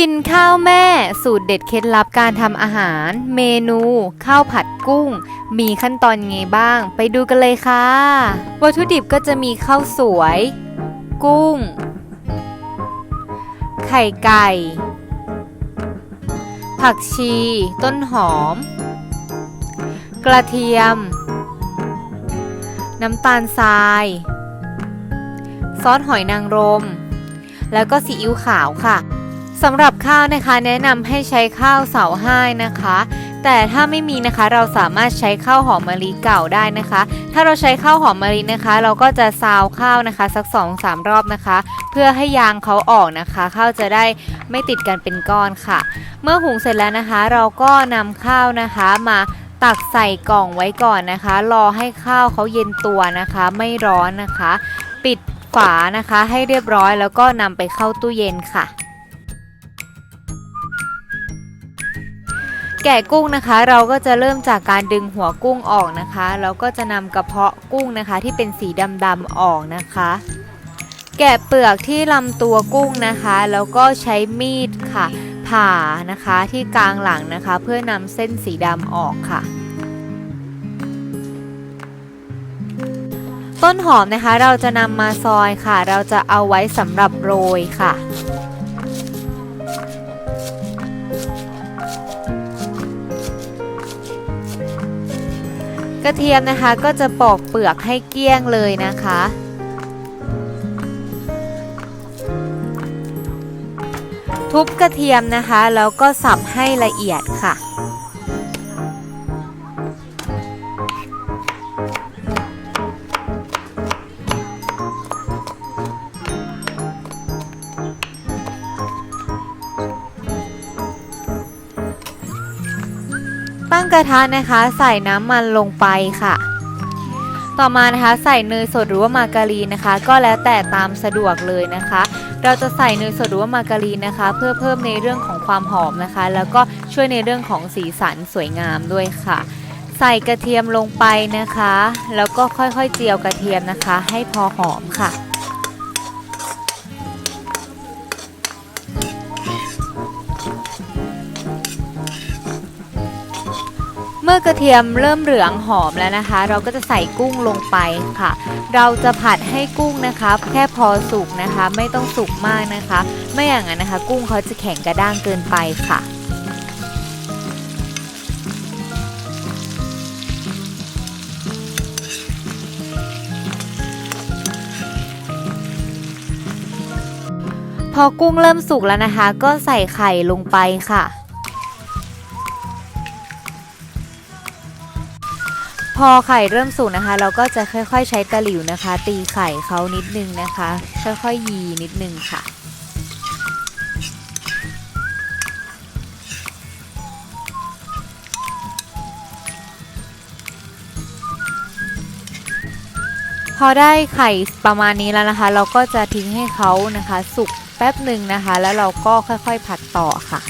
กินข้าวแม่ สูตรเด็ดเคล็ดลับการทำอาหาร เมนู ข้าวผัดกุ้ง มีขั้นตอนไงบ้าง ไปดูกันเลยค่ะ วัตถุดิบก็จะมีข้าวสวย กุ้ง ไข่ไก่ ผักชี ต้นหอม กระเทียม น้ำตาลทราย ซอสหอยนางรม แล้วก็ซีอิ๊วขาวค่ะ สำหรับข้าวนะคะแนะนำให้ใช้ข้าวเสาห้ายนะคะ แต่ถ้าไม่มีนะคะเราสามารถใช้ข้าวหอมมะลิเก่าได้นะคะ ถ้าเราใช้ข้าวหอมมะลินะคะ เราก็จะซาวข้าวนะคะ สัก2อสารอบนะคะ เพื่อให้ยางเขาออกนะคะข้าวจะได้ไม่ติดกันเป็นก้อนค่ะ เมื่อหุงเสร็จแล้วนะคะ เราก็นำข้าวนะคะมาตักใส่กล่องไว้ก่อนนะคะ รอให้ข้าวเขาเย็นตัวนะคะ ไม่ร้อนนะคะ ปิดฝานะคะให้เรียบร้อยแล้วก็นำไปเข้าตู้เย็นค่ะ แกะกุ้งนะคะ เราก็จะเริ่มจากการดึงหัวกุ้งออกนะคะแล้วก็จะนำกระเพาะกุ้งนะคะ ที่เป็นสีดำๆออกนะคะ แกะเปลือกที่ลำตัวกุ้งนะคะ แล้วก็ใช้มีดค่ะ ผ่านะคะที่กลางหลังนะคะ เพื่อนำเส้นสีดำออกค่ะต้นหอมนะคะเราจะนำมาซอยค่ะ เราจะเอาไว้สำหรับโรยค่ะ กระเทียมนะคะก็จะปอกเปลือกให้เกลี้ยงเลยนะคะ ทุบกระเทียมนะคะ แล้วก็สับให้ละเอียดค่ะ ตั้งกระทะนะคะ ใส่น้ำมันลงไปค่ะ ต่อมานะคะใส่เนยสดหรือว่ามาการีนนะคะ ก็แล้วแต่ตามสะดวกเลยนะคะ เราจะใส่เนยสดหรือว่ามาการีนนะคะ เพื่อเพิ่มในเรื่องของความหอมนะคะ แล้วก็ช่วยในเรื่องของสีสันสวยงามด้วยค่ะ ใส่กระเทียมลงไปนะคะ แล้วก็ค่อยๆเจียวกระเทียมนะคะ ให้พอหอมค่ะ เมื่อกระเทียมเริ่มเหลืองหอมแล้วนะคะ เราก็จะใส่กุ้งลงไปค่ะ เราจะผัดให้กุ้งนะคะ แค่พอสุกนะคะ ไม่ต้องสุกมากนะคะ ไม่อย่างนั้นนะคะ กุ้งเขาจะแข็งกระด้างเกินไปค่ะพอกุ้งเริ่มสุกแล้วนะคะ ก็ใส่ไข่ลงไปค่ะ พอไข่เริ่มสุกนะคะ เราก็จะค่อยๆใช้ตะหลิวนะคะ ตีไข่เขานิดนึงนะคะ ค่อยๆยีนิดนึงค่ะ พอได้ไข่ประมาณนี้แล้วนะคะ เราก็จะทิ้งให้เขานะคะ สุกแป๊บหนึ่งนะคะ แล้วเราก็ค่อยๆผัดต่อค่ะ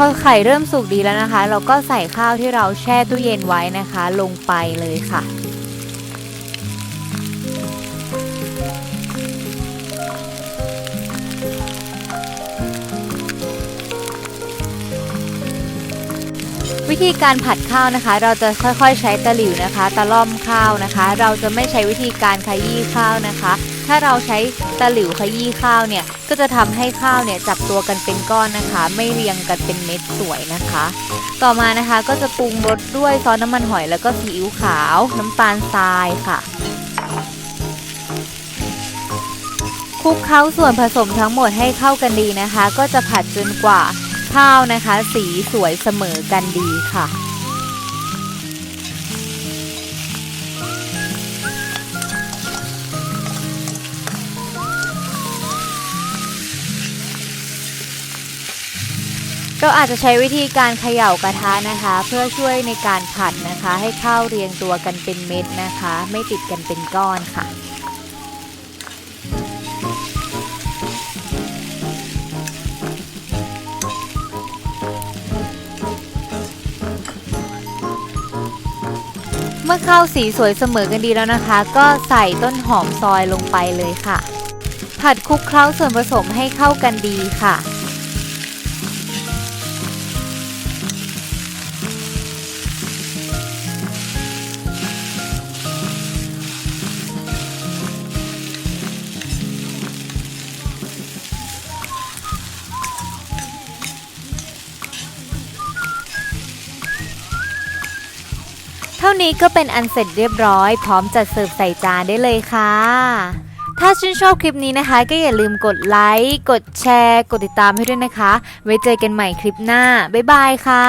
พอไข่เริ่มสุกดีแล้วนะคะ เราก็ใส่ข้าวที่เราแช่ตู้เย็นไว้นะคะ ลงไปเลยค่ะ วิธีการผัดข้าวนะคะ เราจะค่อยๆใช้ตะหลิวนะคะ ตะล่อมข้าวนะคะ เราจะไม่ใช้วิธีการขยี้ข้าวนะคะ ถ้าเราใช้ตะหลิวขยี้ข้าวเนี่ย ก็จะทำให้ข้าวเนี่ยจับตัวกันเป็นก้อนนะคะ ไม่เรียงกันเป็นเม็ดสวยนะคะ ต่อมานะคะก็จะปรุงรสด้วยซอสน้ำมันหอยแล้วก็ซีอิ๊วขาว น้ำตาลทรายค่ะคลุกเคล้าส่วนผสมทั้งหมดให้เข้ากันดีนะคะ ก็จะผัดจนกว่าข้าวนะคะ สีสวยเสมอกันดีค่ะ เราอาจจะใช้วิธีการเขย่ากระทะนะคะ เพื่อช่วยในการผัดนะคะ ให้ข้าวเรียงตัวกันเป็นเม็ดนะคะ ไม่ติดกันเป็นก้อนค่ะเมื่อข้าวสีสวยเสมอกันดีแล้วนะคะ ก็ใส่ต้นหอมซอยลงไปเลยค่ะ ผัดคลุกเคล้าส่วนผสมให้เข้ากันดีค่ะ ท่านี้ก็เป็นอันเสร็จเรียบร้อย พร้อมจัดเสิร์ฟใส่จานได้เลยค่ะ ถ้าชื่นชอบคลิปนี้นะคะ ก็อย่าลืมกดไลค์กดแชร์ กดติดตามให้ด้วยนะคะ ไว้เจอกันใหม่คลิปหน้า บ๊ายบายค่ะ